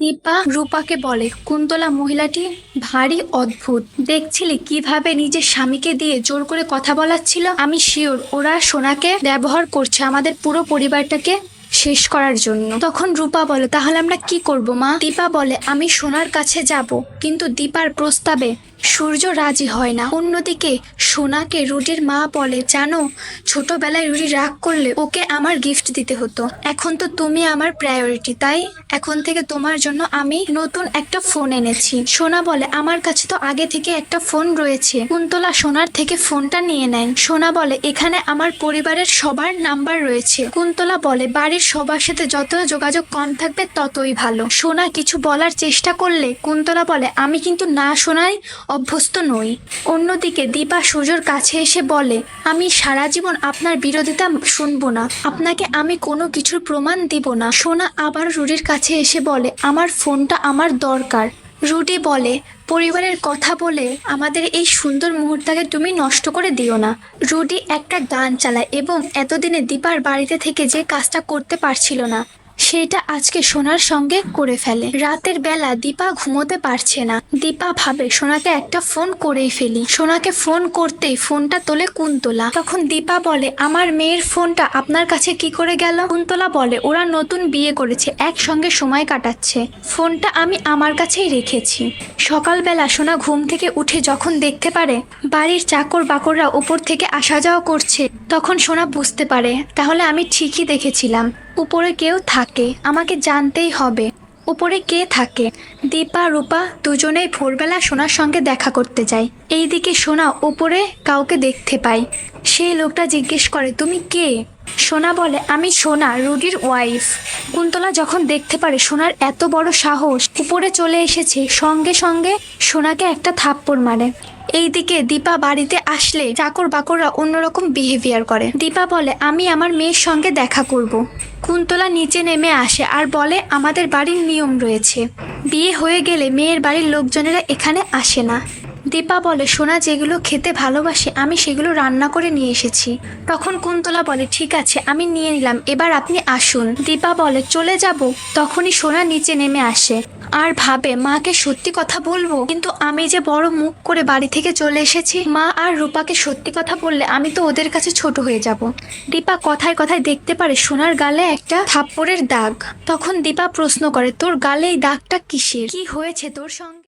দীপা রূপাকে বলে, কুন্তলা মহিলাটি ভারী অদ্ভুত। দেখছিলি কীভাবে নিজের স্বামীকে দিয়ে জোর করে কথা বলাচ্ছিল? আমি শিওর, ওরা সোনাকে ব্যবহার করছে আমাদের পুরো পরিবারটাকে শেষ করার জন্য। তখন রূপা বলে, তাহলে আমরা কি করব মা? দীপা বলে, আমি সোনার কাছে যাব। কিন্তু দীপার প্রস্তাবে সূর্য রাজি হয় না। অন্যদিকে সোনাকে রুডির মা বলে, জানো, ছোটবেলায় রুডি রাগ করলে ওকে আমার গিফট দিতে হতো। এখন তো তুমি আমার প্রায়োরিটি তাই এখন থেকে তোমার জন্য আমি নতুন একটা ফোন এনেছি। সোনা বলে, আমার কাছে তো আগে থেকে একটা ফোন রয়েছে। কুন্তলা সোনার থেকে ফোনটা নিয়ে নেয়। সোনা বলে, এখানে আমার পরিবারের সবার নাম্বার রয়েছে। কুন্তলা বলে, বাড়ির সবার সাথে যত যোগাযোগ কম থাকবে, ততই ভালো। সোনা কিছু বলার চেষ্টা করলে কুন্তলা বলে, আমি কিন্তু না শোনায় অভ্যস্ত নই। অন্যদিকে দীপা সূর্যর কাছে এসে বলে, আমি সারা জীবন আপনার বিরোধিতা শুনব না। আপনাকে আমি কোনো কিছুর প্রমাণ দিব না। সোনা আবার রুডির কাছে এসে বলে, আমার ফোনটা আমার দরকার। রুডি বলে, পরিবারের কথা বলে আমাদের এই সুন্দর মুহূর্তটাকে তুমি নষ্ট করে দিও না। রুডি একটা গান চালায় এবং এতদিনে দীপার বাড়িতে থেকে যে কাজটা করতে পারছিল না সেটা আজকে সোনার সঙ্গে করে ফেলে। রাতের বেলা দীপা ঘুমোতে পারছে না। দীপা ভাবে, সোনাকে একটা ফোন করেই ফেলি। সোনাকে ফোন করতেই ফোনটা তোলে কুন্তলা। তখন দীপা বলে, আমার মেয়ের ফোনটা আপনার কাছে কি করে গেল? কুন্তলা বলে, ওরা নতুন বিয়ে করেছে, একসঙ্গে সময় কাটাচ্ছে। ফোনটা আমি আমার কাছেই রেখেছি। সকালবেলা সোনা ঘুম থেকে উঠে যখন দেখতে পারে বাড়ির চাকর বাকররা উপর থেকে আসা যাওয়া করছে, তখন সোনা বুঝতে পারে, তাহলে আমি ঠিকই দেখেছিলাম। উপরে কেউ থাকে, আমাকে জানতেই হবে। উপরে কে থাকে? দীপা, রূপা দুজনেই ভোরবেলা সোনার সঙ্গে দেখা করতে যায়। এইদিকে সোনা উপরে কাউকে দেখতে পায়। সেই লোকটা জিজ্ঞেস করে, তুমি কে? সোনা বলে, আমি সোনা রুডির ওয়াইফ কুন্তলা যখন দেখতে পারে সোনার এত বড় সাহস, উপরে চলে এসেছে, সঙ্গে সঙ্গে সোনাকে একটা থাপ্পড় মারে। এইদিকে দীপা বাড়িতে আসলে চাকর বাকররা অন্যরকম বিহেভিয়ার করে। দীপা বলে, আমি আমার মেয়ের সঙ্গে দেখা করব। কুন্তলা নিচে নেমে আসে আর বলে, আমাদের বাড়ির নিয়ম রয়েছে। বিয়ে হয়ে গেলে মেয়ের বাড়ির লোকজনেরা এখানে আসে না। দীপা বলে, সোনা যেগুলো খেতে ভালোবাসে, আমি সেগুলো রান্না করে নিয়ে এসেছি। তখন কুন্তলা বলে, ঠিক আছে, আমি নিয়ে নিলাম, এবার আপনি আসুন। দীপা বলে, চলে যাব। তখনই সোনা নিচে নেমে আসে। আর ভাবে, মাকে সত্যি কথা বলব? কিন্তু আমি যে বড় মুখ করে বাড়ি থেকে চলে এসেছি, মা আর রূপাকে সত্যি কথা বললে আমি তো ওদের কাছে ছোট হয়ে যাব। দীপা কথায় কথায় দেখতে পারে সোনার গালে একটা থাপ্পড়ের দাগ। তখন দীপা প্রশ্ন করে, তোর গালে এই দাগটা কিসের? কি হয়েছে তোর সঙ্গে?